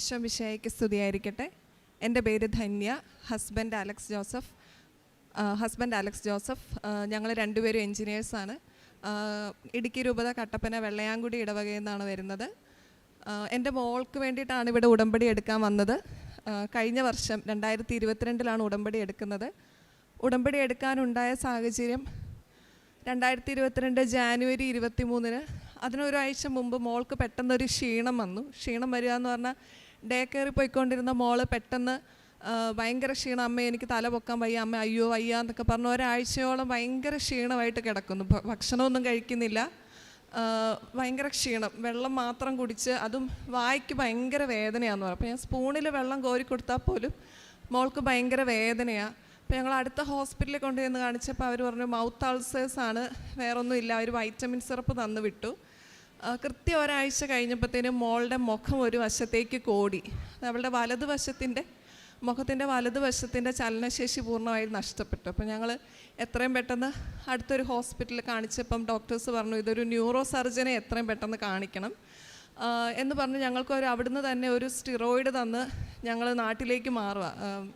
ഈശോ മിശായിക്ക് സ്തുതിയായിരിക്കട്ടെ. എന്റെ പേര് Dhanya husband Alex Joseph. Husband Alex Joseph. ഞങ്ങൾ രണ്ടുപേരും എൻജിനീയേഴ്സാണ് ഇടുക്കി രൂപത കട്ടപ്പന വെള്ളയാങ്കുടി ഇടവകയിൽ നിന്നാണ് വരുന്നത്. എന്റെ മോൾക്ക് വേണ്ടിയിട്ടാണ് ഇവിടെ ഉടമ്പടി എടുക്കാൻ വന്നത്. കഴിഞ്ഞ വർഷം രണ്ടായിരത്തി ഇരുപത്തിരണ്ടിലാണ് ഉടമ്പടി എടുക്കുന്നത്. ഉടമ്പടി എടുക്കാനുണ്ടായ സാഹചര്യം രണ്ടായിരത്തി ഇരുപത്തിരണ്ട് ജാനുവരി ഇരുപത്തി മൂന്നിന് അതിനൊരാഴ്ച മുമ്പ് മോൾക്ക് പെട്ടെന്നൊരു ക്ഷീണം വന്നു. ക്ഷീണം വരിക എന്ന് പറഞ്ഞാൽ ഡേ കയറി പോയിക്കൊണ്ടിരുന്ന മോൾ പെട്ടെന്ന് ഭയങ്കര ക്ഷീണം. അമ്മ എനിക്ക് തല പൊക്കാൻ വയ്യ. അമ്മ അയ്യോ വയ്യ എന്നൊക്കെ പറഞ്ഞ് ഒരാഴ്ചയോളം ഭയങ്കര ക്ഷീണമായിട്ട് കിടക്കുന്നു. ഭക്ഷണമൊന്നും കഴിക്കുന്നില്ല. ഭയങ്കര ക്ഷീണം. വെള്ളം മാത്രം കുടിച്ച് അതും വായിക്ക് ഭയങ്കര വേദനയാന്ന് പറയും. അപ്പോൾ ഞാൻ സ്പൂണിൽ വെള്ളം കോരി കൊടുത്താൽ പോലും മോൾക്ക് ഭയങ്കര വേദനയാണ് അപ്പോൾ ഞങ്ങൾ അടുത്ത ഹോസ്പിറ്റലിൽ കൊണ്ടുചെന്ന് കാണിച്ചപ്പോൾ അവർ പറഞ്ഞു മൗത്ത് അൾസേഴ്സ് ആണ്. വേറൊന്നും ഇല്ല. അവർ വൈറ്റമിൻ സിറപ്പ് തന്നു വിട്ടു. കൃത്യം ഒരാഴ്ച കഴിഞ്ഞപ്പോഴത്തേനും മോളുടെ മുഖം ഒരു വശത്തേക്ക് കോടി. അവളുടെ വലതുവശത്തിന്റെ മുഖത്തിന്റെ വലതുവശത്തിന്റെ ചലനശേഷി പൂർണമായി നഷ്ടപ്പെട്ടു. അപ്പോൾ ഞങ്ങൾ എത്രയും പെട്ടെന്ന് അടുത്തൊരു ഹോസ്പിറ്റലിൽ കാണിച്ചപ്പം ഡോക്ടേഴ്സ് പറഞ്ഞു ഇതൊരു ന്യൂറോ സർജനെ എത്രയും പെട്ടെന്ന് കാണിക്കണം. എന്ന് പറഞ്ഞ് ഞങ്ങൾക്ക് ഒരു അവിടുന്ന് തന്നെ ഒരു സ്റ്റിറോയിഡ് തന്ന് ഞങ്ങൾ നാട്ടിലേക്ക് മാറുക.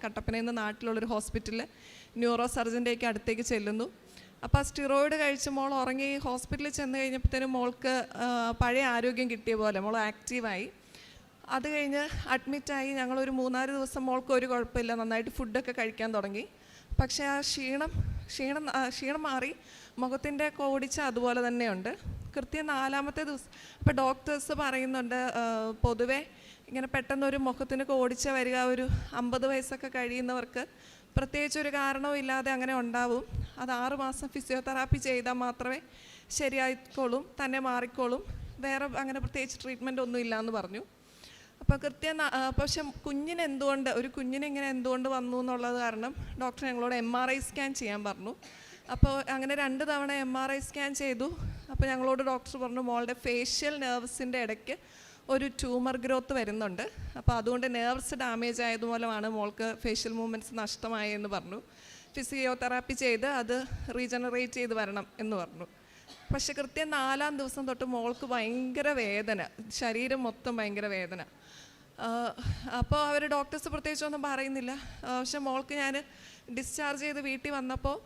കട്ടപ്പനയിൽ നിന്ന് നാട്ടിലുള്ളൊരു ഹോസ്പിറ്റലിൽ ന്യൂറോ സർജന്റെയൊക്കെ അടുത്തേക്ക് ചെല്ലുന്നു. അപ്പോൾ ആ സ്റ്റിറോയിഡ് കഴിച്ച് മോൾ ഉറങ്ങി ഹോസ്പിറ്റലിൽ ചെന്ന് കഴിഞ്ഞപ്പോഴത്തേനും മോൾക്ക് പഴയ ആരോഗ്യം കിട്ടിയ പോലെ മോൾ ആക്റ്റീവായി അത് കഴിഞ്ഞ് അഡ്മിറ്റായി ഞങ്ങളൊരു മൂന്നാൽ ദിവസം മോൾക്ക് ഒരു കുഴപ്പമില്ല. നന്നായിട്ട് ഫുഡൊക്കെ കഴിക്കാൻ തുടങ്ങി. പക്ഷേ ആ ക്ഷീണം ക്ഷീണം ക്ഷീണം മാറി. മുഖത്തിന്റെ കോടിച്ച അതുപോലെ തന്നെയുണ്ട്. കൃത്യം നാലാമത്തെ ദിവസം ഇപ്പോൾ ഡോക്ടേഴ്സ് പറയുന്നുണ്ട് പൊതുവേ ഇങ്ങനെ പെട്ടെന്നൊരു മുഖത്തിന് കോടിച്ച വരിക ഒരു അമ്പത് വയസ്സൊക്കെ കഴിയുന്നവർക്ക് പ്രത്യേകിച്ച് ഒരു കാരണവും ഇല്ലാതെ അങ്ങനെ ഉണ്ടാവും. അത് ആറുമാസം ഫിസിയോതെറാപ്പി ചെയ്താൽ മാത്രമേ ശരിയായിക്കോളും തന്നെ മാറിക്കോളും. വേറെ അങ്ങനെ പ്രത്യേകിച്ച് ട്രീറ്റ്മെന്റ് ഒന്നും ഇല്ല എന്ന് പറഞ്ഞു. അപ്പോൾ കൃത്യം പക്ഷെ കുഞ്ഞിന് എന്തുകൊണ്ട് ഒരു കുഞ്ഞിന് ഇങ്ങനെ എന്തുകൊണ്ട് വന്നു എന്നുള്ളത് കാരണം ഡോക്ടർ ഞങ്ങളോട് എം ആർ ഐ സ്കാൻ ചെയ്യാൻ പറഞ്ഞു. അപ്പോൾ അങ്ങനെ രണ്ട് തവണ എം ആർ ഐ സ്കാൻ ചെയ്തു. അപ്പോൾ ഞങ്ങളോട് ഡോക്ടർ പറഞ്ഞു മോളുടെ ഫേഷ്യൽ നെർവ്സിന്റെ ഇടയ്ക്ക് ഒരു ട്യൂമർ ഗ്രോത്ത് വരുന്നുണ്ട്. അപ്പോൾ അതുകൊണ്ട് നെർവ്സ് ഡാമേജ് ആയതുമൂലമാണ് മോൾക്ക് ഫേഷ്യൽ മൂവ്മെന്റ്സ് നഷ്ടമായെന്ന് പറഞ്ഞു. ഫിസിയോതെറാപ്പി ചെയ്ത് അത് റീജനറേറ്റ് ചെയ്ത് വരണം എന്ന് പറഞ്ഞു. പക്ഷെ കൃത്യം നാലാം ദിവസം തൊട്ട് മോൾക്ക് ഭയങ്കര വേദന. ശരീരം മൊത്തം ഭയങ്കര വേദന. അപ്പോൾ അവർ ഡോക്ടേഴ്സ് പ്രത്യേകിച്ചൊന്നും പറയുന്നില്ല. പക്ഷെ മോൾക്ക് ഞാൻ ഡിസ്ചാർജ് ചെയ്ത് വീട്ടിൽ വന്നപ്പോൾ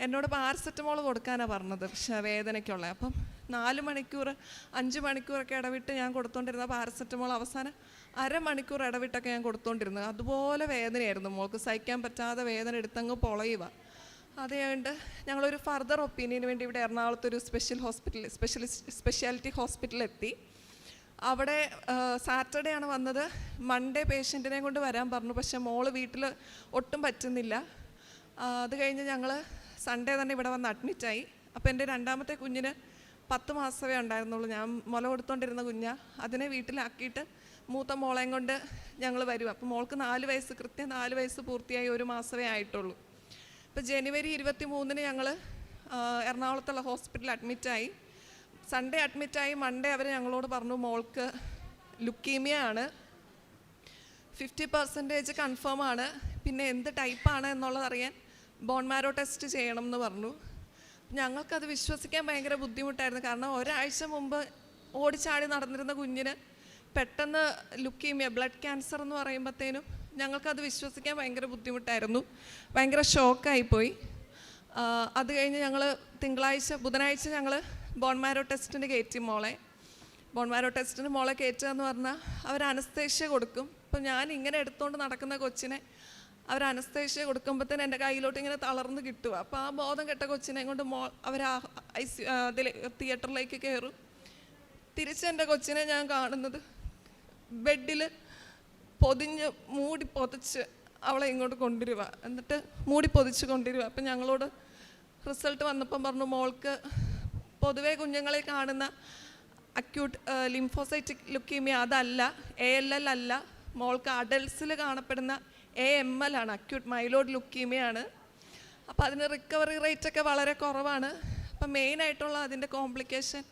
എന്നോട് പാരസെറ്റമോൾ കൊടുക്കാനാണ് പറഞ്ഞത്. പക്ഷേ വേദനയ്ക്കുള്ള. അപ്പം നാല് മണിക്കൂർ അഞ്ച് മണിക്കൂറൊക്കെ ഇടവിട്ട് ഞാൻ കൊടുത്തോണ്ടിരുന്ന പാരസെറ്റമോൾ അവസാനം അരമണിക്കൂർ ഇടവിട്ടൊക്കെ ഞാൻ കൊടുത്തോണ്ടിരുന്നത്. അതുപോലെ വേദനയായിരുന്നു മോൾക്ക്. സഹിക്കാൻ പറ്റാതെ വേദന എടുത്തങ്ങ് പൊളയുക. അതുകൊണ്ട് ഞങ്ങളൊരു ഫർദർ ഒപ്പീനിയന് വേണ്ടി ഇവിടെ എറണാകുളത്ത് ഒരു സ്പെഷ്യൽ ഹോസ്പിറ്റൽ സ്പെഷ്യലിസ്റ്റ് സ്പെഷ്യാലിറ്റി ഹോസ്പിറ്റലെത്തി അവിടെ സാറ്റർഡേ ആണ് വന്നത്. മൺഡേ പേഷ്യന്റിനെ കൊണ്ട് വരാൻ പറഞ്ഞു. പക്ഷെ മോൾ വീട്ടിൽ ഒട്ടും പറ്റുന്നില്ല. അത് കഴിഞ്ഞ് ഞങ്ങൾ സൺഡേ തന്നെ ഇവിടെ വന്ന് അഡ്മിറ്റായി അപ്പോൾ എന്റെ രണ്ടാമത്തെ കുഞ്ഞിന് പത്ത് മാസമേ ഉണ്ടായിരുന്നുള്ളൂ. ഞാൻ മുല കൊടുത്തോണ്ടിരുന്ന കുഞ്ഞ അതിനെ വീട്ടിലാക്കിയിട്ട് മൂത്ത മോളെയും കൊണ്ട് ഞങ്ങൾ വരും. അപ്പം മോൾക്ക് നാല് വയസ്സ് കൃത്യം നാല് വയസ്സ് പൂർത്തിയായി ഒരു മാസമേ ആയിട്ടുള്ളൂ. ഇപ്പം ജനുവരി ഇരുപത്തി മൂന്നിന് ഞങ്ങൾ എറണാകുളത്തുള്ള ഹോസ്പിറ്റലിൽ അഡ്മിറ്റായി. സൺഡേ അഡ്മിറ്റായി മൺഡേ അവർ ഞങ്ങളോട് പറഞ്ഞു മോൾക്ക് ലുക്കീമിയ ആണ്. ഫിഫ്റ്റി പെർസെന്റേജ് കൺഫേം ആണ്. പിന്നെ എന്ത് ടൈപ്പാണ് എന്നുള്ളത് അറിയാൻ ബോൺമാരോ ടെസ്റ്റ് ചെയ്യണം എന്ന് പറഞ്ഞു. ഞങ്ങൾക്കത് വിശ്വസിക്കാൻ ഭയങ്കര ബുദ്ധിമുട്ടായിരുന്നു. കാരണം ഒരാഴ്ച മുമ്പ് ഓടിച്ചാടി നടന്നിരുന്ന കുഞ്ഞിന് പെട്ടെന്ന് ലുക്കീമിയ ബ്ലഡ് ക്യാൻസർ എന്ന് പറയുമ്പോഴത്തേനും ഞങ്ങൾക്കത് വിശ്വസിക്കാൻ ഭയങ്കര ബുദ്ധിമുട്ടായിരുന്നു. ഭയങ്കര ഷോക്കായിപ്പോയി. അത് കഴിഞ്ഞ് ഞങ്ങൾ തിങ്കളാഴ്ച ബുധനാഴ്ച ഞങ്ങൾ ബോൺമാരോ ടെസ്റ്റിന് കയറ്റി മോളെ. ബോൺമാരോ ടെസ്റ്റിന് മോളെ കയറ്റുക എന്ന് പറഞ്ഞാൽ അവർ അനസ്തേഷ്യ കൊടുക്കും. അപ്പം ഞാൻ ഇങ്ങനെ എടുത്തുകൊണ്ട് നടക്കുന്ന കൊച്ചിനെ അവർ കൊടുക്കുമ്പോൾ തന്നെ എന്റെ കയ്യിലോട്ട് ഇങ്ങനെ തളർന്ന് കിട്ടുക അപ്പോൾ ആ ബോധം കെട്ട കൊച്ചിനെ കൊണ്ട് മോ അവർ ആ സി അതിൽ തിയേറ്ററിലേക്ക് കയറും തിരിച്ച് എന്റെ കൊച്ചിനെ ഞാൻ കാണുന്നത് ബെഡിൽ പൊതിഞ്ഞ് മൂടി പൊതിച്ച് അവളെ ഇങ്ങോട്ട് കൊണ്ടുവരിക എന്നിട്ട് മൂടി പൊതിച്ച് കൊണ്ടുവരിക അപ്പം ഞങ്ങളോട് റിസൾട്ട് വന്നപ്പം പറഞ്ഞു മോൾക്ക് പൊതുവേ കുഞ്ഞുങ്ങളെ കാണുന്ന അക്യൂട്ട് ലിംഫോസൈറ്റിക് ലുക്കീമിയ അതല്ല എ എൽ എൽ അല്ല. മോൾക്ക് അഡൽസിൽ കാണപ്പെടുന്ന എ എം എൽ ആണ്. അക്യൂട്ട് മൈലോഡ് ലുക്കീമിയാണ് അപ്പോൾ അതിന് റിക്കവറി റേറ്റ് ഒക്കെ വളരെ കുറവാണ്. അപ്പം മെയിനായിട്ടുള്ള അതിന്റെ കോംപ്ലിക്കേഷൻ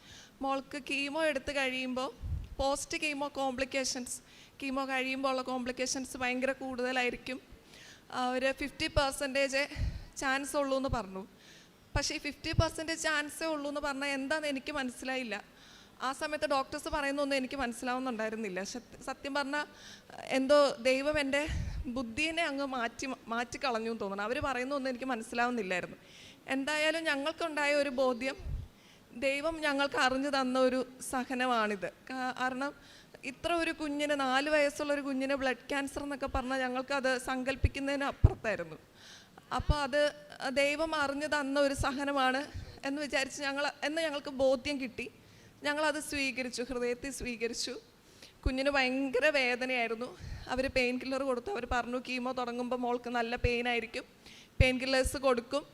മോൾക്ക് കീമോ എടുത്ത് കഴിയുമ്പോൾ പോസ്റ്റ് കീമോ കോംപ്ലിക്കേഷൻസ് കീമോ കഴിയുമ്പോൾ ഉള്ള കോംപ്ലിക്കേഷൻസ് ഭയങ്കര കൂടുതലായിരിക്കും. ഒരു ഫിഫ്റ്റി പെർസെന്റേജ് ചാൻസ് ഉള്ളൂ എന്ന് പറഞ്ഞു. പക്ഷേ ഈ ഫിഫ്റ്റി പെർസെന്റേജ് ചാൻസേ ഉള്ളൂ എന്ന് പറഞ്ഞാൽ എന്താണെന്ന് എനിക്ക് മനസ്സിലായില്ല. ആ സമയത്ത് ഡോക്ടേഴ്സ് പറയുന്നൊന്നും എനിക്ക് മനസ്സിലാവുന്നുണ്ടായിരുന്നില്ല. സത്യം പറഞ്ഞാൽ എന്തോ ദൈവം എന്റെ ബുദ്ധിനെ അങ്ങ് മാറ്റി മാറ്റി കളഞ്ഞു എന്ന് തോന്നുന്നു അവർ പറയുന്നൊന്നും എനിക്ക് മനസ്സിലാവുന്നില്ലായിരുന്നു. എന്തായാലും ഞങ്ങൾക്കുണ്ടായ ഒരു ബോധ്യം ദൈവം ഞങ്ങൾക്ക് അറിഞ്ഞു തന്ന ഒരു സഹനമാണിത്. കാരണം ഇത്ര ഒരു കുഞ്ഞിന് നാല് വയസ്സുള്ള ഒരു കുഞ്ഞിന് ബ്ലഡ് ക്യാൻസർ എന്നൊക്കെ പറഞ്ഞാൽ ഞങ്ങൾക്കത് സങ്കല്പിക്കുന്നതിന് അപ്പുറത്തായിരുന്നു. അപ്പോൾ അത് ദൈവം അറിഞ്ഞു തന്ന ഒരു സഹനമാണ് എന്ന് വിചാരിച്ച് ഞങ്ങൾ എന്ന് ഞങ്ങൾക്ക് ബോധ്യം കിട്ടി. ഞങ്ങളത് സ്വീകരിച്ചു ഹൃദയത്തിൽ സ്വീകരിച്ചു. കുഞ്ഞിന് ഭയങ്കര വേദനയായിരുന്നു. അവർ പെയിൻ കില്ലർ കൊടുത്തു. അവർ പറഞ്ഞു കീമോ തുടങ്ങുമ്പോൾ മോൾക്ക് നല്ല പെയിൻ ആയിരിക്കും. പെയിൻ കില്ലേഴ്സ് കൊടുക്കും.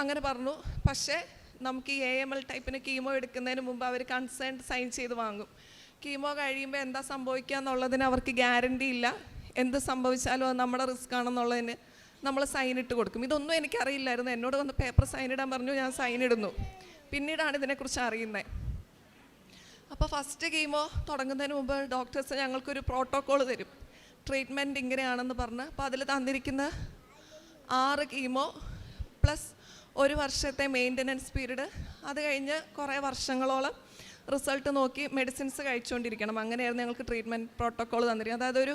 അങ്ങനെ പറഞ്ഞു. പക്ഷേ നമുക്ക് ഈ എ എം എൽ ടൈപ്പിന് കീമോ എടുക്കുന്നതിന് മുമ്പ് അവർ കൺസേൺ സൈൻ ചെയ്ത് വാങ്ങും. കീമോ കഴിയുമ്പോൾ എന്താ സംഭവിക്കുക എന്നുള്ളതിന് അവർക്ക് ഗ്യാരണ്ടി ഇല്ല. എന്ത് സംഭവിച്ചാലും അത് നമ്മുടെ റിസ്ക് ആണെന്നുള്ളതിന് നമ്മൾ സൈൻ ഇട്ട് കൊടുക്കും. ഇതൊന്നും എനിക്കറിയില്ലായിരുന്നു. എന്നോട് വന്ന് പേപ്പർ സൈൻ ഇടാൻ പറഞ്ഞു ഞാൻ സൈൻ ഇടുന്നു. പിന്നീടാണ് ഇതിനെക്കുറിച്ച് അറിയുന്നത്. അപ്പോൾ ഫസ്റ്റ് കീമോ തുടങ്ങുന്നതിന് മുമ്പ് ഡോക്ടേഴ്സ് ഞങ്ങൾക്കൊരു പ്രോട്ടോക്കോൾ തരും. ട്രീറ്റ്മെന്റ് ഇങ്ങനെയാണെന്ന് പറഞ്ഞ്. അപ്പോൾ അതിൽ തന്നിരിക്കുന്ന ആറ് കീമോ പ്ലസ് ഒരു വർഷത്തെ മെയിന്റനൻസ് പീരീഡ് അത് കഴിഞ്ഞ് കുറേ വർഷങ്ങളോളം റിസൾട്ട് നോക്കി മെഡിസിൻസ് കഴിച്ചുകൊണ്ടിരിക്കണം അങ്ങനെയായിരുന്നു ഞങ്ങൾക്ക് ട്രീറ്റ്മെന്റ് പ്രോട്ടോക്കോൾ തന്നിരിക്കുന്നത്. അതായത് ഒരു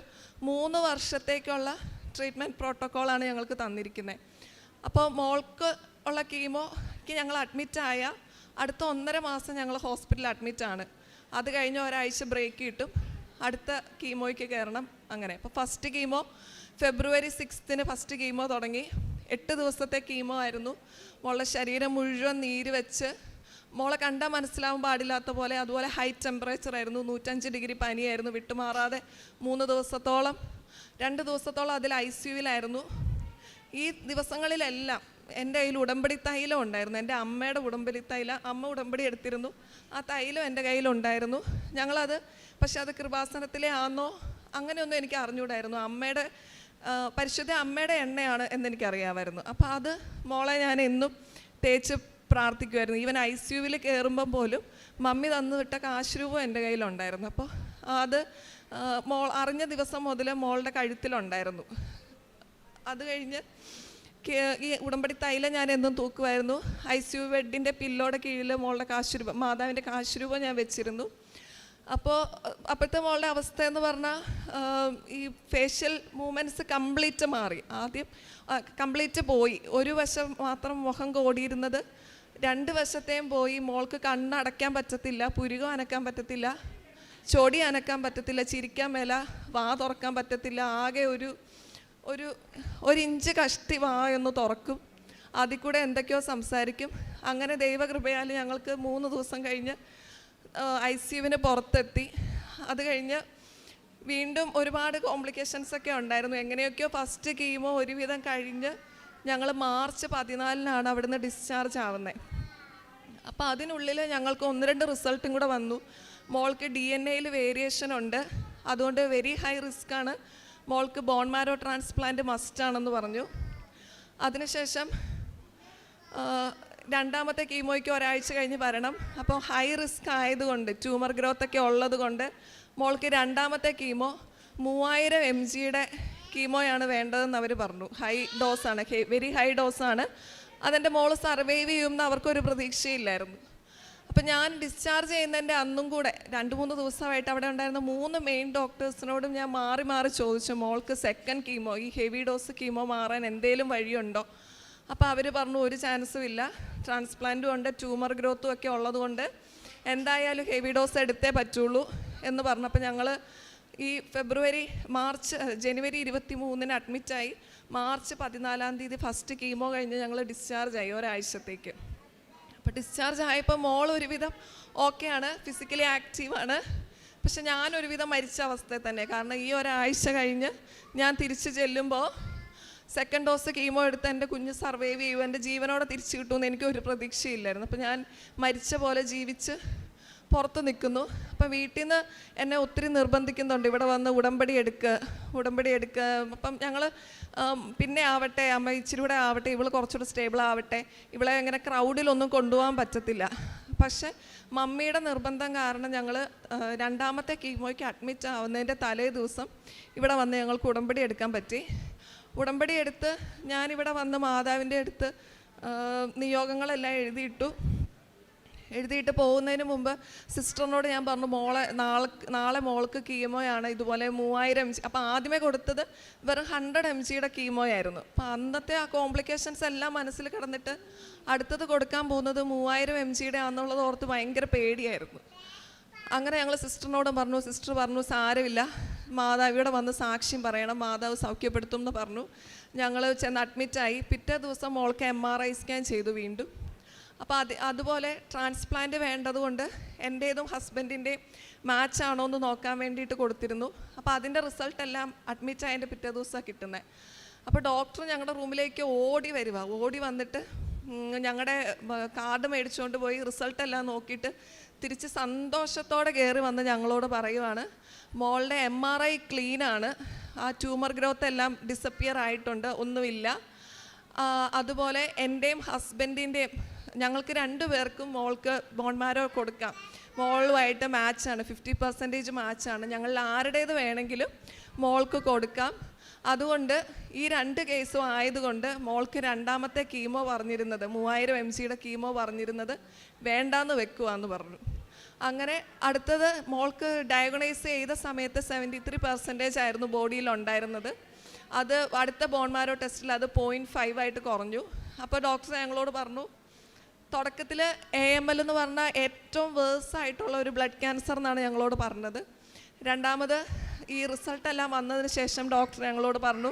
മൂന്ന് വർഷത്തേക്കുള്ള ട്രീറ്റ്മെന്റ് പ്രോട്ടോക്കോളാണ് ഞങ്ങൾക്ക് തന്നിരിക്കുന്നത് അപ്പോൾ മോൾക്ക് ഉള്ള കീമോക്ക് ഞങ്ങൾ അഡ്മിറ്റായ അടുത്ത ഒന്നര മാസം ഞങ്ങൾ ഹോസ്പിറ്റലിൽ അഡ്മിറ്റാണ് അത് കഴിഞ്ഞ് ഒരാഴ്ച ബ്രേക്ക് കിട്ടും. അടുത്ത കീമോയ്ക്ക് കയറണം. അങ്ങനെ. അപ്പോൾ ഫസ്റ്റ് കീമോ ഫെബ്രുവരി സിക്സ്ത്തിന് ഫസ്റ്റ് കീമോ തുടങ്ങി. എട്ട് ദിവസത്തെ കീമോ ആയിരുന്നു. മോളുടെ ശരീരം മുഴുവൻ നീര് വെച്ച് മോളെ കണ്ടാൽ മനസ്സിലാവാൻ പാടില്ലാത്ത പോലെ അതുപോലെ ഹൈ ടെമ്പറേച്ചർ ആയിരുന്നു. നൂറ്റഞ്ച് ഡിഗ്രി പനിയായിരുന്നു. വിട്ടുമാറാതെ മൂന്ന് ദിവസത്തോളം. രണ്ട് ദിവസത്തോളം അതിൽ ഐ സിയുവിലായിരുന്നു ഈ ദിവസങ്ങളിലെല്ലാം എന്റെ കയ്യിൽ ഉടമ്പടി തൈലം ഉണ്ടായിരുന്നു. എന്റെ അമ്മയുടെ ഉടമ്പടി തൈലം അമ്മ ഉടമ്പടി എടുത്തിരുന്നു. ആ തൈലം എന്റെ കയ്യിലുണ്ടായിരുന്നു ഞങ്ങളത് പക്ഷെ അത് കൃപാസനത്തിലെ ആണെന്നോ അങ്ങനെയൊന്നും എനിക്ക് അറിഞ്ഞുകൂടായിരുന്നു. അമ്മയുടെ പരിശുദ്ധ അമ്മയുടെ എണ്ണയാണ് എന്നെനിക്കറിയാമായിരുന്നു. അപ്പോൾ അത് മോളെ ഞാൻ എന്നും തേച്ച് പ്രാർത്ഥിക്കുമായിരുന്നു. ഈവൻ ഐ സി യുവിൽ കയറുമ്പം പോലും മമ്മി തന്നു വിട്ട കാശ് രൂപ എന്റെ കയ്യിലുണ്ടായിരുന്നു. അപ്പോൾ അത് മോൾ അറിഞ്ഞ ദിവസം മുതൽ മോളുടെ കഴുത്തിലുണ്ടായിരുന്നു. അത് കഴിഞ്ഞ് ഈ ഉടമ്പടി തൈല ഞാൻ എന്നും തൂക്കുമായിരുന്നു. ഐ സി യു ബെഡിന്റെ പില്ലോടെ കീഴിൽ മോളുടെ കാശുരൂപ മാതാവിന്റെ കാശുരൂപം ഞാൻ വെച്ചിരുന്നു. അപ്പോൾ അപ്പോഴത്തെ മോളുടെ അവസ്ഥ എന്ന് പറഞ്ഞാൽ ഈ ഫേഷ്യൽ മൂമെന്റ്സ് കംപ്ലീറ്റ് മാറി. ആദ്യം കംപ്ലീറ്റ് പോയി. ഒരു വശം മാത്രം മുഖം കോടിയിരുന്നത്. രണ്ട് വശത്തെയും പോയി. മോൾക്ക് കണ്ണടയ്ക്കാൻ പറ്റത്തില്ല പുരുകം അനക്കാൻ പറ്റത്തില്ല ചൊടി അനക്കാൻ പറ്റത്തില്ല ചിരിക്കാൻ മേല വാ തുറക്കാൻ പറ്റത്തില്ല ആകെ ഒരു ഒരു ഒരിഞ്ച് കഷ്ടി വാ എന്ന് തുറക്കും. അതിൽ കൂടെ എന്തൊക്കെയോ സംസാരിക്കും. അങ്ങനെ ദൈവകൃപയാൽ ഞങ്ങൾക്ക് മൂന്ന് ദിവസം കഴിഞ്ഞ് ഐ സി യുവിന് പുറത്തെത്തി. അത് കഴിഞ്ഞ് വീണ്ടും ഒരുപാട് കോംപ്ലിക്കേഷൻസ് ഒക്കെ ഉണ്ടായിരുന്നു. എങ്ങനെയൊക്കെയോ ഫസ്റ്റ് കീമോ ഒരുവിധം കഴിഞ്ഞ് ഞങ്ങൾ മാർച്ച് പതിനാലിനാണ് അവിടുന്ന് ഡിസ്ചാർജ് ആവുന്നത് അപ്പോൾ അതിനുള്ളിൽ ഞങ്ങൾക്ക് ഒന്ന് രണ്ട് റിസൾട്ടും കൂടെ വന്നു. മോൾക്ക് ഡി എൻ എയിൽ വേരിയേഷൻ ഉണ്ട്. അതുകൊണ്ട് വെരി ഹൈ റിസ്ക് ആണ്. മോൾക്ക് ബോൺ മാരോ ട്രാൻസ്പ്ലാന്റ് മസ്റ്റാണെന്ന് പറഞ്ഞു. അതിനുശേഷം രണ്ടാമത്തെ കീമോയ്ക്ക് ഒരാഴ്ച കഴിഞ്ഞ് വരണം. അപ്പോൾ ഹൈ റിസ്ക് ആയതുകൊണ്ട് ട്യൂമർ ഗ്രോത്ത് ഒക്കെ ഉള്ളതുകൊണ്ട് മോൾക്ക് രണ്ടാമത്തെ കീമോ മൂവായിരം എം ജിയുടെ കീമോയാണ് വേണ്ടതെന്ന് അവർ പറഞ്ഞു. ഹൈ ഡോസാണ് വെരി ഹൈ ഡോസാണ് അതെന്റെ മോൾ സർവൈവ് ചെയ്യുമെന്ന് അവർക്കൊരു പ്രതീക്ഷയില്ലായിരുന്നു. അപ്പം ഞാൻ ഡിസ്ചാർജ് ചെയ്യുന്നതിന്റെ അന്നും കൂടെ രണ്ട് മൂന്ന് ദിവസമായിട്ട് അവിടെ ഉണ്ടായിരുന്ന മൂന്ന് മെയിൻ ഡോക്ടേഴ്സിനോടും ഞാൻ മാറി മാറി ചോദിച്ചു മോൾക്ക് സെക്കൻഡ് കീമോ ഈ ഹെവി ഡോസ് കീമോ മാറാൻ എന്തേലും വഴിയുണ്ടോ? അപ്പോൾ അവർ പറഞ്ഞു ഒരു ചാൻസും ഇല്ല. ട്രാൻസ്പ്ലാന്റും ഉണ്ട് ട്യൂമർ ഗ്രോത്തും ഒക്കെ ഉള്ളതുകൊണ്ട് എന്തായാലും ഹെവി ഡോസ് എടുത്തേ പറ്റുള്ളൂ. എന്ന് പറഞ്ഞപ്പോൾ ഞങ്ങൾ ഈ ഫെബ്രുവരി മാർച്ച് ജനുവരി ഇരുപത്തി മൂന്നിന് അഡ്മിറ്റായി മാർച്ച് പതിനാലാം തീയതി ഫസ്റ്റ് കീമോ കഴിഞ്ഞ് ഞങ്ങൾ ഡിസ്ചാർജ് ആയി ഒരാഴ്ചത്തേക്ക്. അപ്പോൾ ഡിസ്ചാർജ് ആയപ്പോൾ മോൾ ഒരുവിധം ഓക്കെയാണ് ഫിസിക്കലി ആക്റ്റീവാണ് പക്ഷെ ഞാൻ ഒരുവിധം മരിച്ച അവസ്ഥയിൽ തന്നെ. കാരണം ഈ ഒരാഴ്ച കഴിഞ്ഞ് ഞാൻ തിരിച്ചു ചെല്ലുമ്പോൾ സെക്കൻഡ് ഡോസ് കീമോ എടുത്ത് എന്റെ കുഞ്ഞ് സർവൈവ് ചെയ്യും എന്റെ ജീവനോടെ തിരിച്ചു കിട്ടുമെന്ന് എനിക്ക് ഒരു പ്രതീക്ഷയില്ലായിരുന്നു. അപ്പോൾ ഞാൻ മരിച്ച പോലെ ജീവിച്ച് പുറത്ത് നിൽക്കുന്നു. അപ്പം വീട്ടിൽ നിന്ന് എന്നെ ഒത്തിരി നിർബന്ധിക്കുന്നുണ്ട്. ഇവിടെ വന്ന് ഉടമ്പടി എടുക്കുക ഉടമ്പടി എടുക്കുക അപ്പം ഞങ്ങൾ പിന്നെ ആവട്ടെ അമ്മ ഇച്ചിരി കൂടെ ആവട്ടെ ഇവൾ കുറച്ചുകൂടെ സ്റ്റേബിൾ ആവട്ടെ. ഇവളെ അങ്ങനെ ക്രൗഡിലൊന്നും കൊണ്ടുപോകാൻ പറ്റത്തില്ല. പക്ഷെ മമ്മിയുടെ നിർബന്ധം കാരണം ഞങ്ങൾ രണ്ടാമത്തെ കീമോയ്ക്ക് അഡ്മിറ്റ് ആവുന്നതിന്റെ തലേ ദിവസം ഇവിടെ വന്ന് ഞങ്ങൾക്ക് ഉടമ്പടി എടുക്കാൻ പറ്റി. ഉടമ്പടി എടുത്ത് ഞാനിവിടെ വന്ന് മാതാവിന്റെ അടുത്ത് നിയോഗങ്ങളെല്ലാം എഴുതിയിട്ടു. എഴുതിയിട്ട് പോകുന്നതിന് മുമ്പ് സിസ്റ്ററിനോട് ഞാൻ പറഞ്ഞു മോളെ നാളെ നാളെ മോൾക്ക് കീമോയാണ് ഇതുപോലെ മൂവായിരം എം ജി. അപ്പോൾ ആദ്യമേ കൊടുത്തത് വെറും ഹൺഡ്രഡ് എം ജിയുടെ കീമോയായിരുന്നു. അപ്പോൾ അന്നത്തെ ആ കോംപ്ലിക്കേഷൻസ് എല്ലാം മനസ്സിൽ കിടന്നിട്ട് അടുത്തത് കൊടുക്കാൻ പോകുന്നത് മൂവായിരം എം ജിയുടെ ആണെന്നുള്ളത് ഓർത്ത് ഭയങ്കര പേടിയായിരുന്നു. അങ്ങനെ ഞങ്ങൾ സിസ്റ്ററിനോട് പറഞ്ഞു സിസ്റ്റർ പറഞ്ഞു സാരമില്ല. മാതാവ് ഇവിടെ വന്ന് സാക്ഷ്യം പറയണം മാതാവ് സൗഖ്യപ്പെടുത്തും എന്ന് പറഞ്ഞു. ഞങ്ങൾ ചെന്ന് അഡ്മിറ്റായി പിറ്റേ ദിവസം മോൾക്ക് എം ആർ ഐ സ്കാൻ ചെയ്തു വീണ്ടും. അപ്പോൾ അത് അതുപോലെ ട്രാൻസ്പ്ലാന്റ് വേണ്ടതുകൊണ്ട് എന്റേതും ഹസ്ബൻഡിന്റെയും മാച്ച് ആണോ എന്ന് നോക്കാൻ വേണ്ടിയിട്ട് കൊടുത്തിരുന്നു. അപ്പോൾ അതിന്റെ റിസൾട്ട് എല്ലാം അഡ്മിറ്റ് ആയതിന്റെ പിറ്റേ ദിവസമാണ് കിട്ടുന്നത് അപ്പോൾ ഡോക്ടർ ഞങ്ങളുടെ റൂമിലേക്ക് ഓടി വരിക. ഓടി വന്നിട്ട് ഞങ്ങളുടെ കാർഡ് മേടിച്ചുകൊണ്ട് പോയി റിസൾട്ടെല്ലാം നോക്കിയിട്ട് തിരിച്ച് സന്തോഷത്തോടെ കയറി വന്ന് ഞങ്ങളോട് പറയുവാണ് മോളുടെ എം ആർ ഐ ക്ലീനാണ് ആ ട്യൂമർ ഗ്രോത്ത് എല്ലാം ഡിസപ്പിയർ ആയിട്ടുണ്ട്. ഒന്നുമില്ല. അതുപോലെ എന്റെയും ഹസ്ബൻഡിന്റെയും ഞങ്ങൾക്ക് രണ്ടു പേർക്കും മോൾക്ക് ബോൺമാരോ കൊടുക്കാം. മോളുമായിട്ട് മാച്ചാണ് ഫിഫ്റ്റി പെർസെന്റേജ് മാച്ചാണ് ഞങ്ങളിൽ ആരുടേത് വേണമെങ്കിലും മോൾക്ക് കൊടുക്കാം. അതുകൊണ്ട് ഈ രണ്ട് കേസും ആയതുകൊണ്ട് മോൾക്ക് രണ്ടാമത്തെ കീമോ പറഞ്ഞിരുന്നത് മൂവായിരം എം സിയുടെ കീമോ പറഞ്ഞിരുന്നത് വേണ്ടാന്ന് വെക്കുവാന്ന് പറഞ്ഞു. അങ്ങനെ അടുത്തത് മോൾക്ക് ഡയഗണൈസ് ചെയ്ത സമയത്ത് സെവന്റി ത്രീ പെർസെന്റേജ് ആയിരുന്നു ബോഡിയിൽ ഉണ്ടായിരുന്നത്. അത് അടുത്ത ബോൺമാരോ ടെസ്റ്റിൽ അത് പോയിന്റ് ഫൈവ് ആയിട്ട് കുറഞ്ഞു. അപ്പോൾ ഡോക്ടർ ഞങ്ങളോട് പറഞ്ഞു തുടക്കത്തിൽ എ എം എൽ എന്ന് പറഞ്ഞാൽ ഏറ്റവും വേഴ്സ് ആയിട്ടുള്ള ഒരു ബ്ലഡ് ക്യാൻസർ എന്നാണ് ഞങ്ങളോട് പറഞ്ഞത്. രണ്ടാമത് ഈ റിസൾട്ട് എല്ലാം വന്നതിന് ശേഷം ഡോക്ടർ ഞങ്ങളോട് പറഞ്ഞു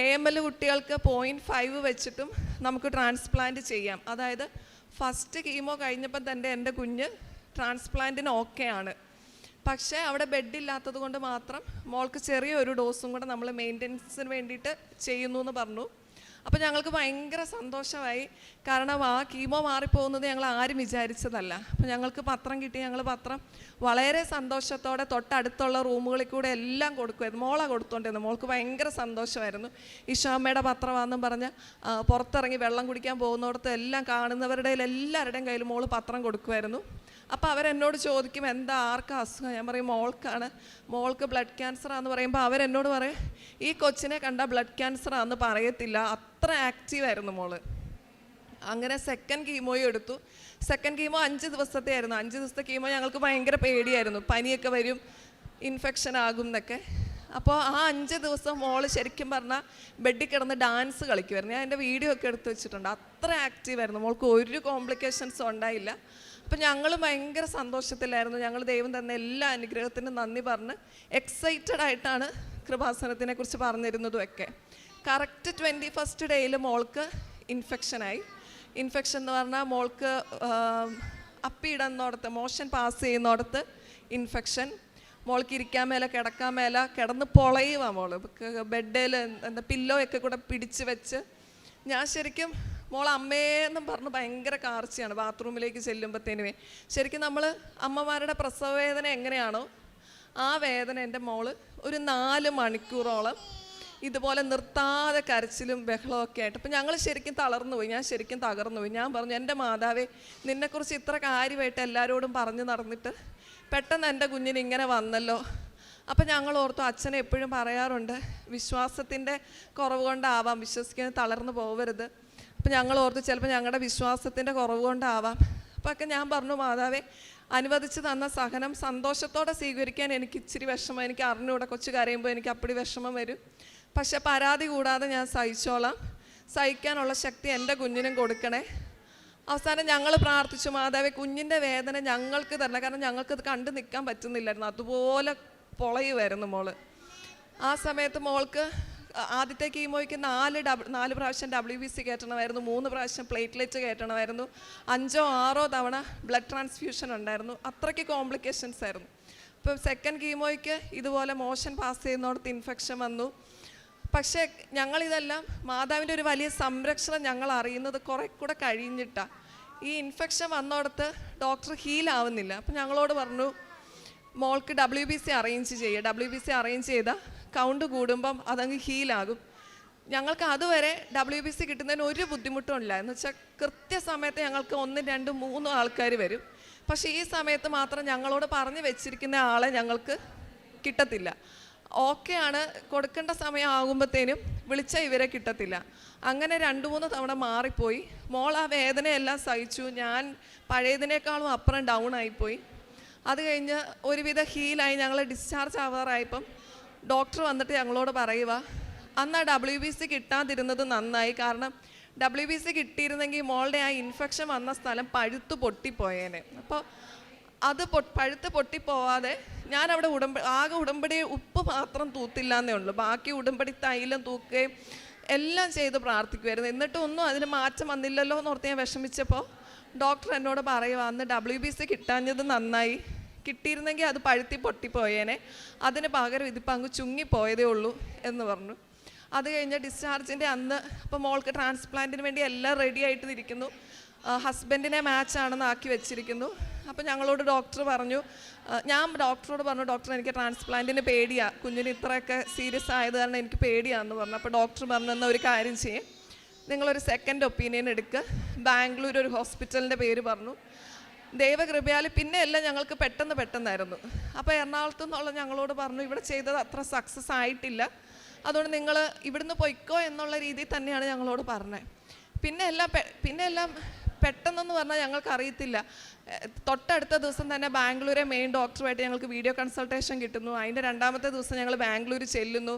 എ എം എൽ കുട്ടികൾക്ക് പോയിന്റ് ഫൈവ് വെച്ചിട്ടും നമുക്ക് ട്രാൻസ്പ്ലാന്റ് ചെയ്യാം. അതായത് ഫസ്റ്റ് കീമോ കഴിഞ്ഞപ്പം തന്നെ എന്റെ കുഞ്ഞ് ട്രാൻസ്പ്ലാന്റിന് ഓക്കെ ആണ്. പക്ഷേ അവിടെ ബെഡില്ലാത്തത് കൊണ്ട് മാത്രം മോൾക്ക് ചെറിയൊരു ഡോസും കൂടെ നമ്മൾ മെയിന്റനൻസിന് വേണ്ടിയിട്ട് ചെയ്യുന്നു എന്ന് പറഞ്ഞു. അപ്പോൾ ഞങ്ങൾക്ക് ഭയങ്കര സന്തോഷമായി. കാരണം ആ കീമോ മാറിപ്പോകുന്നത് ഞങ്ങൾ ആരും വിചാരിച്ചതല്ല. അപ്പോൾ ഞങ്ങൾക്ക് പത്രം കിട്ടി. ഞങ്ങൾ പത്രം വളരെ സന്തോഷത്തോടെ തൊട്ടടുത്തുള്ള റൂമുകളിൽ കൂടെ എല്ലാം കൊടുക്കുമായിരുന്നു. മോളെ കൊടുത്തോണ്ടിരുന്നു മോൾക്ക് ഭയങ്കര സന്തോഷമായിരുന്നു. ഈശോമ്മയുടെ പത്രമാണെന്നും പറഞ്ഞ് പുറത്തിറങ്ങി വെള്ളം കുടിക്കാൻ പോകുന്നിടത്ത് എല്ലാം കാണുന്നവരുടെ എല്ലാവരുടെയും കയ്യിൽ മോൾ പത്രം കൊടുക്കുമായിരുന്നു. അപ്പോൾ അവരെന്നോട് ചോദിക്കും എന്താ ആർക്കാ അസുഖം? ഞാൻ പറയും മോൾക്കാണ്. മോൾക്ക് ബ്ലഡ് ക്യാൻസർ ആണെന്ന് പറയുമ്പോൾ അവരെന്നോട് പറയും ഈ കൊച്ചിനെ കണ്ട ബ്ലഡ് ക്യാൻസർ ആണെന്ന് പറയത്തില്ല. അത്ര ആക്റ്റീവ് ആയിരുന്നു മോൾ. അങ്ങനെ സെക്കൻഡ് കീമോയും എടുത്തു. സെക്കൻഡ് കീമോ അഞ്ച് ദിവസത്തെ ആയിരുന്നു. അഞ്ച് ദിവസത്തെ കീമോ ഞങ്ങൾക്ക് ഭയങ്കര പേടിയായിരുന്നു. പനിയൊക്കെ വരും ഇൻഫെക്ഷൻ ആകും എന്നൊക്കെ. അപ്പോൾ ആ അഞ്ച് ദിവസം മോൾ ശരിക്കും പറഞ്ഞാൽ ബെഡിൽ കിടന്ന് ഡാൻസ് കളിക്കുമായിരുന്നു ഞാൻ എന്റെ വീഡിയോ ഒക്കെ എടുത്ത് വെച്ചിട്ടുണ്ട്. അത്ര ആക്റ്റീവ് ആയിരുന്നു. മോൾക്ക് ഒരു കോംപ്ലിക്കേഷൻസും ഉണ്ടായില്ല. അപ്പം ഞങ്ങൾ ഭയങ്കര സന്തോഷത്തിലായിരുന്നു. ഞങ്ങൾ ദൈവം തന്ന എല്ലാ അനുഗ്രഹത്തിനും നന്ദി പറഞ്ഞ് എക്സൈറ്റഡ് ആയിട്ടാണ് കൃപാസനത്തിനെ കുറിച്ച് പറഞ്ഞിരുന്നതും ഒക്കെ കറക്റ്റ് ട്വന്റി ഫസ്റ്റ് ഡേയിൽ മോൾക്ക് ഇൻഫെക്ഷനായി ഇൻഫെക്ഷൻ എന്ന് പറഞ്ഞാൽ മോൾക്ക് അപ്പിയിടുന്നോടത്ത് മോഷൻ പാസ് ചെയ്യുന്നോടത്ത് ഇൻഫെക്ഷൻ മോൾക്ക് ഇരിക്കാൻ മേലെ കിടക്കാൻ മേലെ കിടന്ന് പൊളയുവാ മോൾ. ബെഡിൽ എന്താ പില്ലോ ഒക്കെ കൂടെ പിടിച്ച് വെച്ച്. ഞാൻ ശരിക്കും മോൾ അമ്മേന്നും പറഞ്ഞ് ഭയങ്കര കാർച്ചയാണ് ബാത്റൂമിലേക്ക് ചെല്ലുമ്പോഴത്തേനുമേ ശരിക്കും നമ്മൾ അമ്മമാരുടെ പ്രസവ വേദന എങ്ങനെയാണോ ആ വേദന എന്റെ മോൾ ഒരു നാല് മണിക്കൂറോളം ഇതുപോലെ നിർത്താതെ കരച്ചിലും ബഹളവും ഒക്കെ ആയിട്ട്. അപ്പം ഞങ്ങൾ ശരിക്കും തളർന്നു പോയി ഞാൻ ശരിക്കും തകർന്നു പോയി. ഞാൻ പറഞ്ഞു എന്റെ മാതാവേ നിന്നെക്കുറിച്ച് ഇത്ര കാര്യമായിട്ട് എല്ലാവരോടും പറഞ്ഞു നടന്നിട്ട് പെട്ടെന്ന് എന്റെ കുഞ്ഞിന് ഇങ്ങനെ വന്നല്ലോ. അപ്പം ഞങ്ങൾ ഓർത്തു അച്ഛനെ എപ്പോഴും പറയാറുണ്ട് വിശ്വാസത്തിന്റെ കുറവ് കൊണ്ടാവാം വിശ്വസിക്കാൻ തളർന്നു പോകരുത് അപ്പം ഞങ്ങൾ ഓർത്ത് ചിലപ്പോൾ ഞങ്ങളുടെ വിശ്വാസത്തിന്റെ കുറവ് കൊണ്ടാവാം. അപ്പോൾ ഒക്കെ ഞാൻ പറഞ്ഞു മാതാവേ അനുവദിച്ച് തന്ന സഹനം സന്തോഷത്തോടെ സ്വീകരിക്കാൻ എനിക്ക് ഇച്ചിരി വിഷമം. എനിക്ക് അറിഞ്ഞൂടെ കൊച്ചു കരയുമ്പോൾ എനിക്ക് അപ്പടി വിഷമം വരും. പക്ഷെ പരാതി കൂടാതെ ഞാൻ സഹിച്ചോളാം. സഹിക്കാനുള്ള ശക്തി എന്റെ കുഞ്ഞിനും കൊടുക്കണേ. അവസാനം ഞങ്ങൾ പ്രാർത്ഥിച്ചു മാതാവേ കുഞ്ഞിന്റെ വേദന ഞങ്ങൾക്ക് തരണം കാരണം ഞങ്ങൾക്ക് ഇത് കണ്ടു നിൽക്കാൻ പറ്റുന്നില്ലായിരുന്നു. അതുപോലെ പൊളയുമായിരുന്നു മോൾ. ആ സമയത്ത് മോൾക്ക് ആദ്യത്തെ കീമോയ്ക്ക് നാല് ഡബ് നാല് പ്രാവശ്യം ഡബ്ല്യു ബി സി കയറ്റണമായിരുന്നു മൂന്ന് പ്രാവശ്യം പ്ലേറ്റ്ലെറ്റ് കയറ്റണമായിരുന്നു അഞ്ചോ ആറോ തവണ ബ്ലഡ് ട്രാൻസ്ഫ്യൂഷൻ ഉണ്ടായിരുന്നു അത്രയ്ക്ക് കോംപ്ലിക്കേഷൻസ് ആയിരുന്നു. ഇപ്പം സെക്കൻഡ് കീമോയ്ക്ക് ഇതുപോലെ മോഷൻ പാസ് ചെയ്യുന്നിടത്ത് ഇൻഫെക്ഷൻ വന്നു. പക്ഷേ ഞങ്ങളിതെല്ലാം മാതാവിന്റെ ഒരു വലിയ സംരക്ഷണം ഞങ്ങൾ അറിയുന്നത് കുറെ കൂടെ കഴിഞ്ഞിട്ടാണ് ഈ ഇൻഫെക്ഷൻ വന്നിടത്ത് ഡോക്ടർ ഹീൽ ആവുന്നില്ല. അപ്പം ഞങ്ങളോട് പറഞ്ഞു മോൾക്ക് ഡബ്ല്യു ബി സി അറേഞ്ച് ചെയ്യുക ഡബ്ല്യു ബി സി അറേഞ്ച് ചെയ്താൽ കൗണ്ട് കൂടുമ്പം അതങ്ങ് ഹീലാകും ഞങ്ങൾക്ക് അതുവരെ ഡബ്ല്യു ബി സി കിട്ടുന്നതിന് ഒരു ബുദ്ധിമുട്ടും ഇല്ല. എന്ന് വെച്ചാൽ കൃത്യസമയത്ത് ഞങ്ങൾക്ക് ഒന്ന് രണ്ടും മൂന്നും ആൾക്കാർ വരും. പക്ഷേ ഈ സമയത്ത് മാത്രം ഞങ്ങളോട് പറഞ്ഞു വെച്ചിരിക്കുന്ന ആളെ ഞങ്ങൾക്ക് കിട്ടത്തില്ല. ഓക്കെ ആണ്. കൊടുക്കേണ്ട സമയം ആകുമ്പോഴത്തേനും വിളിച്ച ഇവരെ കിട്ടത്തില്ല. അങ്ങനെ രണ്ട് മൂന്ന് തവണ മാറിപ്പോയി. മോൾ ആ വേദനയെല്ലാം സഹിച്ചു. ഞാൻ പഴയതിനേക്കാളും അപ്പുറം ഡൗൺ ആയിപ്പോയി. അത് കഴിഞ്ഞ് ഒരുവിധ ഹീലായി ഞങ്ങൾ ഡിസ്ചാർജ് ആവാറായപ്പം ഡോക്ടർ വന്നിട്ട് ഞങ്ങളോട് പറയുക അന്ന് ആ ഡബ്ല്യു ബി സി കിട്ടാതിരുന്നത് നന്നായി. കാരണം ഡബ്ല്യു ബി സി കിട്ടിയിരുന്നെങ്കിൽ മോളുടെ ആ ഇൻഫെക്ഷൻ വന്ന സ്ഥലം പഴുത്ത് പൊട്ടിപ്പോയേനെ. അപ്പോൾ അത് പൊ പഴുത്ത് പൊട്ടിപ്പോവാതെ ഞാൻ അവിടെ ഉടമ്പ ആകെ ഉടമ്പടി ഉപ്പ് മാത്രം തൂത്തില്ല എന്നേ ഉള്ളൂ. ബാക്കി ഉടമ്പടി തൈലം തൂക്കുകയും എല്ലാം ചെയ്ത് പ്രാർത്ഥിക്കുമായിരുന്നു എന്നിട്ടും ഒന്നും അതിന് മാറ്റം വന്നില്ലല്ലോ എന്ന് ഓർത്ത് ഞാൻ വിഷമിച്ചപ്പോൾ ഡോക്ടർ എന്നോട് പറയുക അന്ന് ഡബ്ല്യു ബി സി കിട്ടാഞ്ഞത് നന്നായി. കിട്ടിയിരുന്നെങ്കിൽ അത് പഴുത്തി പൊട്ടിപ്പോയേനെ. അതിന് പകരം ഇതിപ്പോൾ അങ്ങ് ചുങ്ങിപ്പോയതേ ഉള്ളൂ എന്ന് പറഞ്ഞു. അത് കഴിഞ്ഞ് ഡിസ്ചാർജിന്റെ അന്ന് അപ്പോൾ മോൾക്ക് ട്രാൻസ്പ്ലാന്റിന് വേണ്ടി എല്ലാം റെഡി ആയിട്ട് ഇരിക്കുന്നു ഹസ്ബൻഡിനെ മാച്ച് ആണെന്ന് ആക്കി വെച്ചിരിക്കുന്നു. അപ്പോൾ ഞങ്ങളോട് ഡോക്ടർ പറഞ്ഞു ഞാൻ ഡോക്ടറോട് പറഞ്ഞു ഡോക്ടർ എനിക്ക് ട്രാൻസ്പ്ലാന്റിന് പേടിയാണ് കുഞ്ഞിന് ഇത്രയൊക്കെ സീരിയസ് ആയത് കാരണം എനിക്ക് പേടിയാണെന്ന് പറഞ്ഞു. അപ്പോൾ ഡോക്ടർ പറഞ്ഞു എന്നാൽ ഒരു കാര്യം ചെയ്യും. നിങ്ങളൊരു സെക്കൻഡ് ഒപ്പീനിയൻ എടുക്കുക ബാംഗ്ലൂർ ഒരു ഹോസ്പിറ്റലിന്റെ പേര് പറഞ്ഞു. ദൈവകൃപയാൽ പിന്നെ എല്ലാം ഞങ്ങൾക്ക് പെട്ടെന്ന് പെട്ടെന്നായിരുന്നു. അപ്പോൾ എറണാകുളത്തു നിന്നുള്ള ഞങ്ങളോട് പറഞ്ഞു ഇവിടെ ചെയ്തത് അത്ര സക്സസ് ആയിട്ടില്ല. അതുകൊണ്ട് നിങ്ങൾ ഇവിടുന്ന് പൊയ്ക്കോ എന്നുള്ള രീതിയിൽ തന്നെയാണ് ഞങ്ങളോട് പറഞ്ഞത്. പിന്നെ എല്ലാം പിന്നെ എല്ലാം പെട്ടെന്നെന്ന് പറഞ്ഞാൽ ഞങ്ങൾക്ക് അറിയത്തില്ല തൊട്ടടുത്ത ദിവസം തന്നെ ബാംഗ്ലൂരെ മെയിൻ ഡോക്ടറുമായിട്ട് ഞങ്ങൾക്ക് വീഡിയോ കൺസൾട്ടേഷൻ കിട്ടുന്നു. അതിന്റെ രണ്ടാമത്തെ ദിവസം ഞങ്ങൾ ബാംഗ്ലൂർ ചെല്ലുന്നു.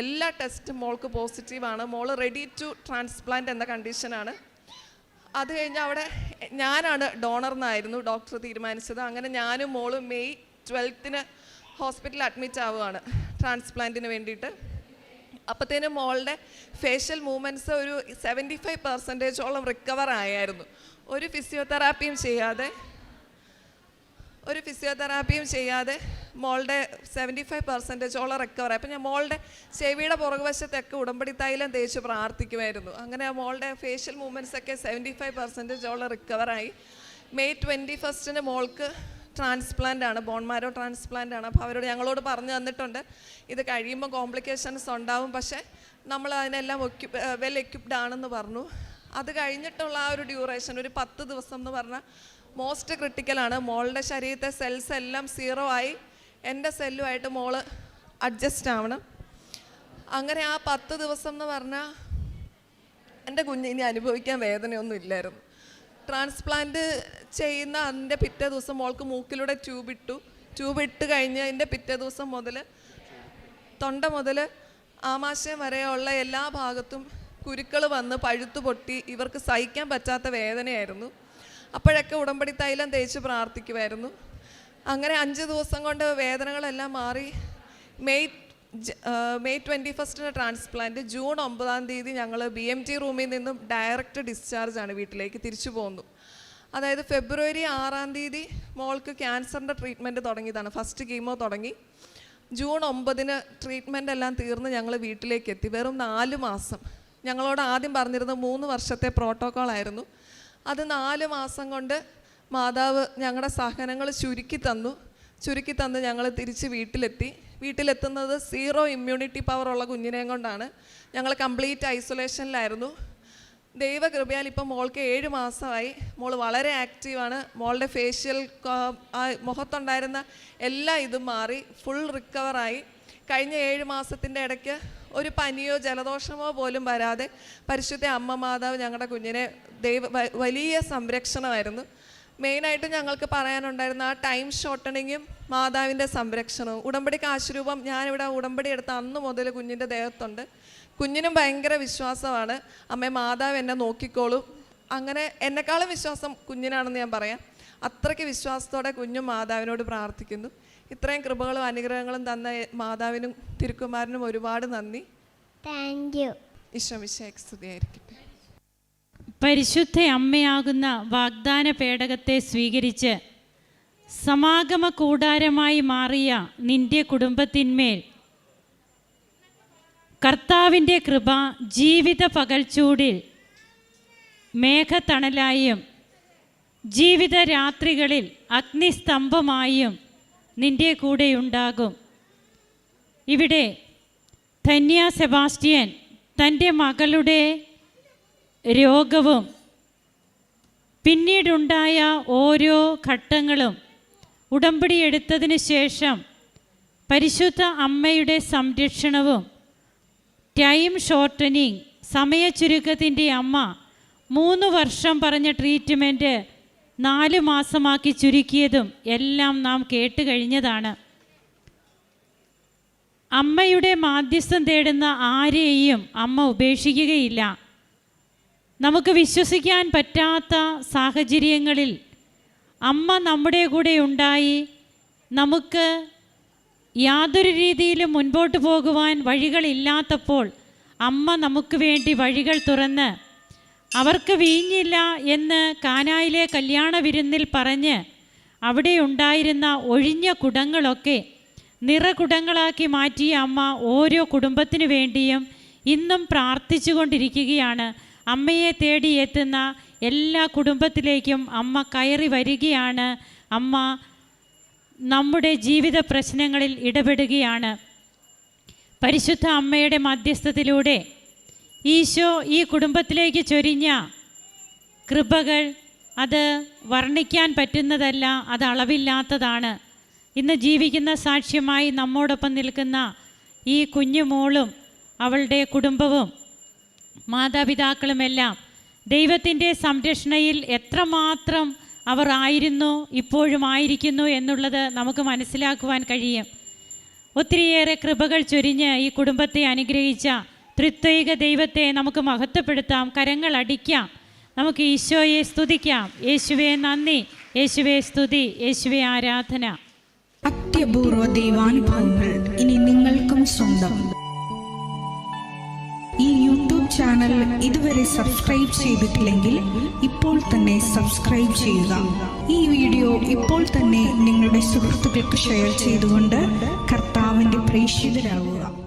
എല്ലാ ടെസ്റ്റും മോൾക്ക് പോസിറ്റീവാണ് മോൾ റെഡി ടു ട്രാൻസ്പ്ലാന്റ് എന്ന കണ്ടീഷനാണ് അത് കഴിഞ്ഞ് അവിടെ ഞാനാണ് ഡോണർ എന്നായിരുന്നു ഡോക്ടർ തീരുമാനിച്ചത്. അങ്ങനെ ഞാനും മോളും മെയ് ട്വൽത്തിന് ഹോസ്പിറ്റലിൽ അഡ്മിറ്റ് ആവുകയാണ് ട്രാൻസ്പ്ലാന്റിന് വേണ്ടിയിട്ട്. അപ്പോഴത്തേനും മോളുടെ ഫേഷ്യൽ മൂവ്മെന്റ്സ് ഒരു സെവന്റി ഫൈവ് പെർസെന്റേജോളം റിക്കവർ ആയായിരുന്നു ഒരു ഫിസിയോതെറാപ്പിയും ചെയ്യാതെ ഒരു ഫിസിയോതെറാപ്പിയും ചെയ്യാതെ മോളുടെ സെവന്റി ഫൈവ് പെർസെന്റേജോളം റിക്കവർ ആയി. അപ്പം ഞാൻ മോളുടെ ചെവിയുടെ പുറകുവശത്തൊക്കെ ഉടമ്പടി തൈലം തേച്ച് പ്രാർത്ഥിക്കുമായിരുന്നു. അങ്ങനെ മോളുടെ ഫേഷ്യൽ മൂവ്മെന്റ്സൊക്കെ സെവന്റി ഫൈവ് പെർസെന്റേജോളം റിക്കവറായി മെയ് ട്വന്റി ഫസ്റ്റിന് മോൾക്ക് ട്രാൻസ്പ്ലാന്റ് ആണ് ബോൺമാരോ ട്രാൻസ്പ്ലാന്റ് ആണ്. അപ്പോൾ അവരോട് ഞങ്ങളോട് പറഞ്ഞു തന്നിട്ടുണ്ട് ഇത് കഴിയുമ്പോൾ കോംപ്ലിക്കേഷൻസ് ഉണ്ടാവും. പക്ഷേ നമ്മൾ അതിനെല്ലാം ഒക്യു വെൽ എക്യുപ്ഡ് ആണെന്ന് പറഞ്ഞു. അത് കഴിഞ്ഞിട്ടുള്ള ആ ഒരു ഡ്യൂറേഷൻ ഒരു പത്ത് ദിവസം എന്ന് പറഞ്ഞാൽ മോസ്റ്റ് ക്രിട്ടിക്കലാണ് മോളുടെ ശരീരത്തെ സെൽസ് എല്ലാം സീറോ ആയി. എന്റെ സെല്ലുമായിട്ട് മോൾ അഡ്ജസ്റ്റ് ആവണം. അങ്ങനെ ആ പത്ത് ദിവസം എന്ന് പറഞ്ഞാൽ എന്റെ കുഞ്ഞ് ഇനി അനുഭവിക്കാൻ വേദനയൊന്നും ഇല്ലായിരുന്നു. ട്രാൻസ്പ്ലാന്റ് ചെയ്യുന്ന അതിന്റെ പിറ്റേ ദിവസം മോൾക്ക് മൂക്കിലൂടെ ട്യൂബ് ഇട്ടു. ട്യൂബ് ഇട്ട് കഴിഞ്ഞ് അതിന്റെ പിറ്റേ ദിവസം മുതൽ തൊണ്ട മുതൽ ആമാശയം വരെയുള്ള എല്ലാ ഭാഗത്തും കുരുക്കൾ വന്ന് പഴുത്തു പൊട്ടി ഇവർക്ക് സഹിക്കാൻ പറ്റാത്ത വേദനയായിരുന്നു. അപ്പോഴൊക്കെ ഉടമ്പടി തൈലം തേച്ച് പ്രാർത്ഥിക്കുമായിരുന്നു അങ്ങനെ അഞ്ച് ദിവസം കൊണ്ട് വേദനകളെല്ലാം മാറി. മെയ് മെയ് ട്വന്റി ഫസ്റ്റിന് ട്രാൻസ്പ്ലാന്റ്. ജൂൺ ഒമ്പതാം തീയതി ഞങ്ങൾ ബി എം ടി റൂമിൽ നിന്നും ഡയറക്റ്റ് ഡിസ്ചാർജ് ആണ് വീട്ടിലേക്ക് തിരിച്ചു പോന്നു. അതായത് ഫെബ്രുവരി ആറാം തീയതി മോൾക്ക് ക്യാൻസറിന്റെ ട്രീറ്റ്മെന്റ് തുടങ്ങിയതാണ്. ഫസ്റ്റ് കീമോ തുടങ്ങി. ജൂൺ ഒമ്പതിന് ട്രീറ്റ്മെന്റ് എല്ലാം തീർന്ന് ഞങ്ങൾ വീട്ടിലേക്ക് എത്തി. വെറും നാല് മാസം. ഞങ്ങളോട് ആദ്യം പറഞ്ഞിരുന്നത് മൂന്ന് വർഷത്തെ പ്രോട്ടോക്കോൾ ആയിരുന്നു. അത് നാല് മാസം കൊണ്ട് മാതാവ് ഞങ്ങളുടെ സഹനങ്ങൾ ചുരുക്കി തന്നു. ചുരുക്കി തന്ന് ഞങ്ങൾ തിരിച്ച് വീട്ടിലെത്തി. വീട്ടിലെത്തുന്നത് സീറോ ഇമ്മ്യൂണിറ്റി പവർ ഉള്ള കുഞ്ഞിനെയും കൊണ്ടാണ്. ഞങ്ങൾ കംപ്ലീറ്റ് ഐസൊലേഷനിലായിരുന്നു. ദൈവകൃപയാൽ ഇപ്പം മോൾക്ക് ഏഴ് മാസമായി. മോൾ വളരെ ആക്റ്റീവാണ്. മോളുടെ ഫേഷ്യൽ മുഖത്തുണ്ടായിരുന്ന എല്ലാ ഇതും മാറി. ഫുൾ റിക്കവറായി. കഴിഞ്ഞ ഏഴ് മാസത്തിന്റെ ഇടയ്ക്ക് ഒരു പനിയോ ജലദോഷമോ പോലും വരാതെ പരിശുദ്ധ അമ്മ മാതാവ് ഞങ്ങളുടെ കുഞ്ഞിനെ ദൈവ വലിയ സംരക്ഷണമായിരുന്നു. മെയിനായിട്ട് ഞങ്ങൾക്ക് പറയാനുണ്ടായിരുന്ന ആ ടൈം ഷോർട്ടണിങ്ങും മാതാവിന്റെ സംരക്ഷണവും. ഉടമ്പടി കാശുരൂപം ഞാനിവിടെ ഉടമ്പടി എടുത്ത അന്ന് മുതൽ കുഞ്ഞിന്റെ ദേഹത്തുണ്ട്. കുഞ്ഞിനും ഭയങ്കര വിശ്വാസമാണ്. അമ്മേ മാതാവ് എന്നെ നോക്കിക്കോളും. അങ്ങനെ എന്നെക്കാളും വിശ്വാസം കുഞ്ഞിനാണെന്ന് ഞാൻ പറയാം. അത്രയ്ക്ക് വിശ്വാസത്തോടെ കുഞ്ഞും മാതാവിനോട് പ്രാർത്ഥിക്കുന്നു. ഇത്രയും കൃപകളും അനുഗ്രഹങ്ങളും തന്ന മാതാവിനും തിരുക്കുമാരനും ഒരുപാട് നന്ദി. താങ്ക് യു ഈശോമിശേഖ് സ്തുതിയായിരിക്കട്ടെ. പരിശുദ്ധ അമ്മയാകുന്ന വാഗ്ദാന പേടകത്തെ സ്വീകരിച്ച് സമാഗമ കൂടാരമായി മാറിയ നിന്റെ കുടുംബത്തിന്മേൽ കർത്താവിന്റെ കൃപ ജീവിത പകൽച്ചൂടിൽ മേഘത്തണലായും ജീവിത രാത്രികളിൽ അഗ്നിസ്തംഭമായും നിന്റെ കൂടെയുണ്ടാകും ഇവിടെ ധന്യ സെബാസ്റ്റ്യൻ തന്റെ മകളുടെ രോഗവും പിന്നീടുണ്ടായ ഓരോ ഘട്ടങ്ങളും ഉടമ്പടി എടുത്തതിന് ശേഷം പരിശുദ്ധ അമ്മയുടെ സംരക്ഷണവും ടൈം ഷോർട്ടനിങ് സമയ ചുരുക്കത്തിന്റെ അമ്മ മൂന്ന് വർഷം പറഞ്ഞ ട്രീറ്റ്മെന്റ് നാല് മാസമാക്കി ചുരുക്കിയതും എല്ലാം നാം കേട്ട് കഴിഞ്ഞതാണ്. അമ്മയുടെ മാധ്യസ്ഥം തേടുന്ന ആരെയും അമ്മ ഉപേക്ഷിക്കുകയില്ല. നമുക്ക് വിശ്വസിക്കാൻ പറ്റാത്ത സാഹചര്യങ്ങളിൽ അമ്മ നമ്മുടെ കൂടെ ഉണ്ടായി നമുക്ക് യാതൊരു രീതിയിലും മുൻപോട്ട് പോകുവാൻ വഴികളില്ലാത്തപ്പോൾ അമ്മ നമുക്ക് വേണ്ടി വഴികൾ തുറന്ന് അവർക്ക് വീഞ്ഞില്ല എന്ന് കാനായിലെ കല്യാണ വിരുന്നിൽ പറഞ്ഞ് അവിടെ ഉണ്ടായിരുന്ന ഒഴിഞ്ഞ കുടങ്ങളൊക്കെ നിറകുടങ്ങളാക്കി മാറ്റിയ അമ്മ ഓരോ കുടുംബത്തിനു വേണ്ടിയും ഇന്നും പ്രാർത്ഥിച്ചു കൊണ്ടിരിക്കുകയാണ് അമ്മയെ തേടി എത്തുന്ന എല്ലാ കുടുംബത്തിലേക്കും അമ്മ കയറി വരികയാണ്. അമ്മ നമ്മുടെ ജീവിത പ്രശ്നങ്ങളിൽ ഇടപെടുകയാണ്. പരിശുദ്ധ അമ്മയുടെ മധ്യസ്ഥത്തിലൂടെ ഈശോ ഈ കുടുംബത്തിലേക്ക് ചൊരിഞ്ഞ കൃപകൾ അത് വർണിക്കാൻ പറ്റുന്നതല്ല അത് അളവില്ലാത്തതാണ്. ഇന്ന് ജീവിക്കുന്ന സാക്ഷ്യമായി നമ്മോടൊപ്പം നിൽക്കുന്ന ഈ കുഞ്ഞുമോളും അവളുടെ കുടുംബവും മാതാപിതാക്കളുമെല്ലാം ദൈവത്തിന്റെ സംരക്ഷണയിൽ എത്രമാത്രം അവർ ആയിരുന്നു ഇപ്പോഴും ആയിരിക്കുന്നു എന്നുള്ളത് നമുക്ക് മനസ്സിലാക്കുവാൻ കഴിയും. ഒത്തിരിയേറെ കൃപകൾ ചൊരിഞ്ഞ് ഈ കുടുംബത്തെ അനുഗ്രഹിച്ച ത്രിത്വൈക ദൈവത്തെ നമുക്ക് മഹത്വപ്പെടുത്താം കരങ്ങൾ അടിക്കാം നമുക്ക് ഈശോയെ സ്തുതിക്കാം. യേശുവെ നന്ദി. യേശുവെ സ്തുതി. യേശുവെ ആരാധന. അത്യപൂർവ ദൈവാനുഭവങ്ങൾ ഇനി നിങ്ങൾക്കും സ്വന്തം. ഈ യൂട്യൂബ് ചാനൽ ഇതുവരെ സബ്സ്ക്രൈബ് ചെയ്തിട്ടില്ലെങ്കിൽ ഇപ്പോൾ തന്നെ സബ്സ്ക്രൈബ് ചെയ്യുക. ഈ വീഡിയോ ഇപ്പോൾ തന്നെ നിങ്ങളുടെ സുഹൃത്തുക്കൾക്ക് ഷെയർ ചെയ്തുകൊണ്ട് കർത്താവിന്റെ പ്രേക്ഷിതരാകുക